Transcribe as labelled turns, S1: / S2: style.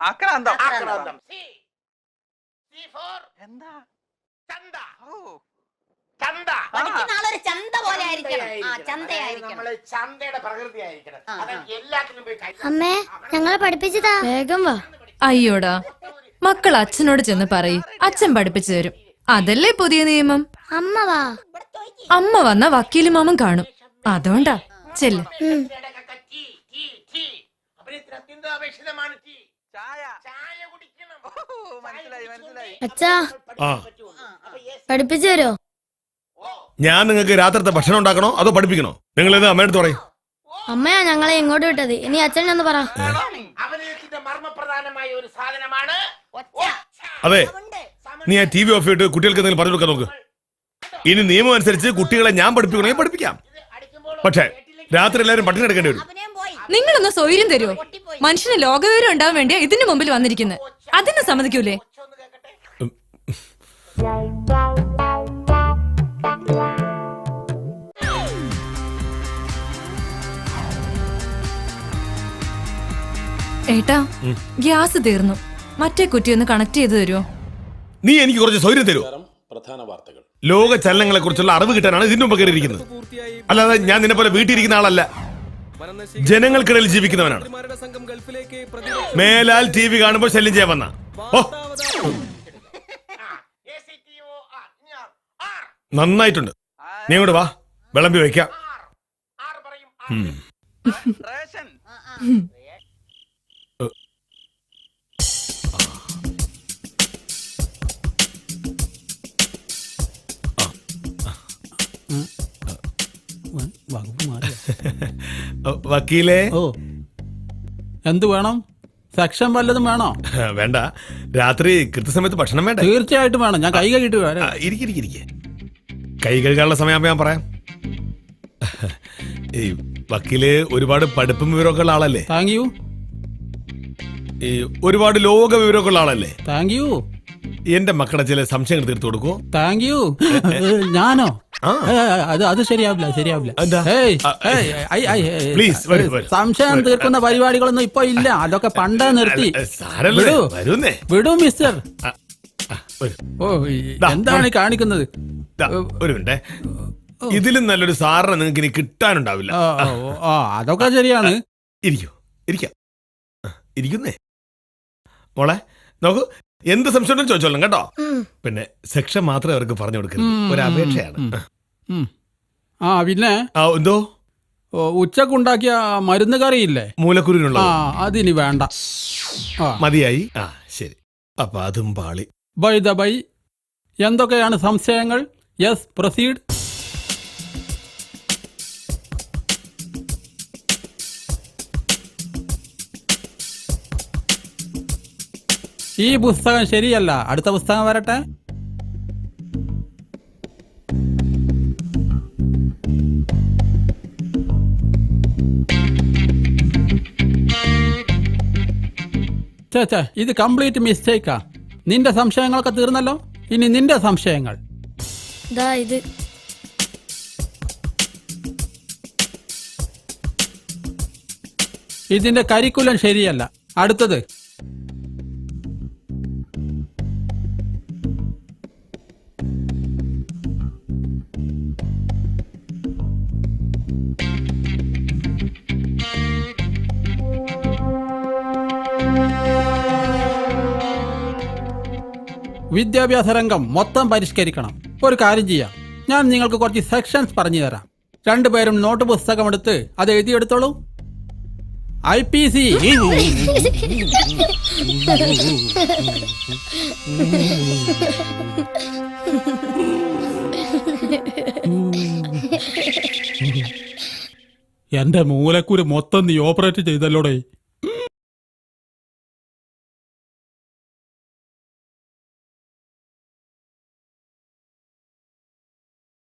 S1: ആക്രാന്തം
S2: ആക്രാന്തം. C C four
S1: എന്താ
S2: ചന്ത.
S1: ഓ
S2: ചന്ത.
S3: ആളൊരു ചന്ത പോലെ ആയിരിക്കണം. ആ
S2: ചന്തയായിരിക്കണം. അതായത്
S3: ചന്തയായിരിക്കണം.
S2: നമ്മൾ ചന്തയുടെ പ്രകൃതി ആയിരിക്കണം
S3: ആ,
S2: അതായത് എല്ലാത്തിനും പോയി കൈ
S4: അമ്മേ ഞങ്ങളെ പഠിപ്പിച്ചതാ. വേഗം വാ.
S5: അയ്യോടാ. മക്കൾ അച്ഛനോട് ചെന്ന് പറയും. അച്ഛൻ പഠിപ്പിച്ചു തരും. അതല്ലേ പുതിയ നിയമം?
S4: അമ്മ വാ.
S5: അമ്മ വന്ന വക്കീൽ മാമൻ കാണും. അതുകൊണ്ടാ. ചെല്ല്
S2: ടീ, ടീ, ടീ. അഭിനയത്തിന് ടീ.
S1: ചായ.
S2: ചായ കുടിക്കണം.
S1: ഓ, മനസ്സിലായി മനസ്സിലായി.
S4: അച്ഛാ.
S6: ആ.
S4: പഠിപ്പിച്ചു തരോ
S6: ഞാൻ നിങ്ങൾക്ക് രാത്രിത്തെ ഭക്ഷണം ഉണ്ടാക്കണോ? അതോ പഠിപ്പിക്കണോ? നിങ്ങൾ ഇത് അമ്മയടുത്ത് പറയും.
S4: അമ്മയാ ഞങ്ങളെ ഇങ്ങോട്ട് വിട്ടത്. ഇനി അച്ഛൻ ഒന്ന് പറ.
S2: അഭിനയത്തിന്റെ മർമ്മപ്രധാനമായ ഒരു സാധനമാണ്.
S6: അതെ. നീ ആ ടി വി ഓഫ് ചെയ്തിട്ട് കുട്ടികൾക്ക് എന്തെങ്കിലും പറഞ്ഞു കൊടുക്കാൻ നോക്ക്. ഇനി നിയമം അനുസരിച്ച് കുട്ടികളെ ഞാൻ പഠിപ്പിക്കണമെങ്കിൽ പഠിപ്പിക്കാം. പക്ഷേ രാത്രി എല്ലാവരും പട്ടിണി എടുക്കേണ്ടി വരും.
S5: നിങ്ങളൊന്ന് സ്വൈര്യം തരുമോ മനുഷ്യന് ലോകവിവരം ഉണ്ടാവാൻ വേണ്ടിയാ ഇതിന് മുമ്പിൽ വന്നിരിക്കുന്നത് അതിന് സമ്മതിക്കൂലേ? ഏട്ടാ ഗ്യാസ് തീർന്നു. മറ്റേ കുറ്റി ഒന്ന് കണക്ട് ചെയ്ത് തരുമോ
S6: നീ എനിക്ക് കുറച്ച് സൗകര്യം തരൂ
S7: പ്രധാന വാർത്തകൾ.
S6: ലോക ചലനങ്ങളെ കുറിച്ചുള്ള അറിവ് കിട്ടാനാണ് ഇതിന്റെ മുമ്പ് കയറിയിരിക്കുന്നത്. അല്ലാതെ ഞാൻ നിന്നെ പോലെ വീട്ടിലിരിക്കുന്ന ആളല്ല. ജനങ്ങൾക്കിടയിൽ ജീവിക്കുന്നവനാണ്. മേലാൽ ടി വി കാണുമ്പോൾ ശല്യം ചെയ്യാൻ വന്ന. നന്നായിട്ടുണ്ട്. നീ അങ്ങോട്ട് വാ. വിളമ്പി വെക്കാം
S2: ആർ.
S8: വകുപ്പ് മാറി
S6: ഓ, വക്കീലേ?
S8: ഓ. എന്ത് വേണം? സെക്ഷൻ വല്ലതും വേണോ?
S6: വേണ്ട. രാത്രി കൃത്യസമയത്ത് ഭക്ഷണം വേണ്ട?
S8: തീർച്ചയായിട്ടും വേണം. ഞാൻ കൈ കഴുകിട്ട് വരാം.
S6: ഇരിക്കിരിക്കിരിക്കെ കൈ കഴുകാനുള്ള സമയം ഞാൻ പറയാം. ഈ വക്കീൽ ഒരുപാട് പഠിപ്പും വിവരമൊക്കെ ഉള്ള ആളല്ലേ?
S8: താങ്ക് യു
S6: ഈ ഒരുപാട് ലോക വിവരമൊക്കെ ഉള്ള ആളല്ലേ?
S8: താങ്ക് യു
S6: എന്റെ മക്കളെ ചില സംശയങ്ങൾ തീർത്തു കൊടുക്കൂ
S8: താങ്ക് യു ഞാനോ? അത് അത് ശരിയാവില്ല ശരിയാവില്ല.
S6: പ്ലീസ്.
S8: സംശയം തീർക്കുന്ന പരിപാടികളൊന്നും ഇപ്പൊ ഇല്ല. അതൊക്കെ പണ്ടേ നിർത്തി. വിടൂ. മിസ്റ്റർ. ഓ എന്താണ് കാണിക്കുന്നത്?
S6: ഒരു മിനിറ്റേ. ഇതിലും നല്ലൊരു സാറിനെ നിങ്ങൾക്ക് ഇനി കിട്ടാനുണ്ടാവില്ല.
S8: അതൊക്കെ ശരിയാണ്.
S6: ഇരിക്കോ ഇരിക്കാം. ഇരിക്കുന്നേ. മോളെ നോക്കൂ എന്ത് സംശയം ചോദിച്ചോളും കേട്ടോ. പിന്നെ സെക്ഷൻ മാത്രമേ അവർക്ക് പറഞ്ഞു കൊടുക്കരുത് ഒരു അപേക്ഷയാണ്.
S8: ഉം. ആ പിന്നെ?
S6: ആ എന്തോ?
S8: ഓ, ഉച്ചക്കുണ്ടാക്കിയ മരുന്ന് കറിയില്ലേ?
S6: മൂലക്കുരുവിനുള്ള
S8: ആ അതിനി വേണ്ട. ആ.
S6: മതിയായി? ആ ശരി. അപ്പൊ അതും പാളി.
S8: By the by. എന്തൊക്കെയാണ് സംശയങ്ങൾ? Yes proceed. ഈ പുസ്തകം ശരിയല്ല. അടുത്ത പുസ്തകം വരട്ടെ. ഛേ, ഇത് കംപ്ലീറ്റ് മിസ്റ്റേക്കാ നിന്റെ സംശയങ്ങളൊക്കെ തീർന്നല്ലോ? ഇനി നിന്റെ സംശയങ്ങൾ.
S4: ഇത്.
S8: ഇതിന്റെ കരിക്കുലം ശരിയല്ല. അടുത്തത്. വിദ്യാഭ്യാസ രംഗം മൊത്തം പരിഷ്കരിക്കണം. ഒരു കാര്യം ചെയ്യാം. ഞാൻ നിങ്ങൾക്ക് കുറച്ച് സെക്ഷൻസ് പറഞ്ഞു തരാം. രണ്ടുപേരും നോട്ട് പുസ്തകം എടുത്ത് അത് എഴുതിയെടുത്തോളൂ. ഐ പി സി എന്റെ മൂലക്കുരു മൊത്തം നീ ഓപ്പറേറ്റ് ചെയ്തല്ലോടേ.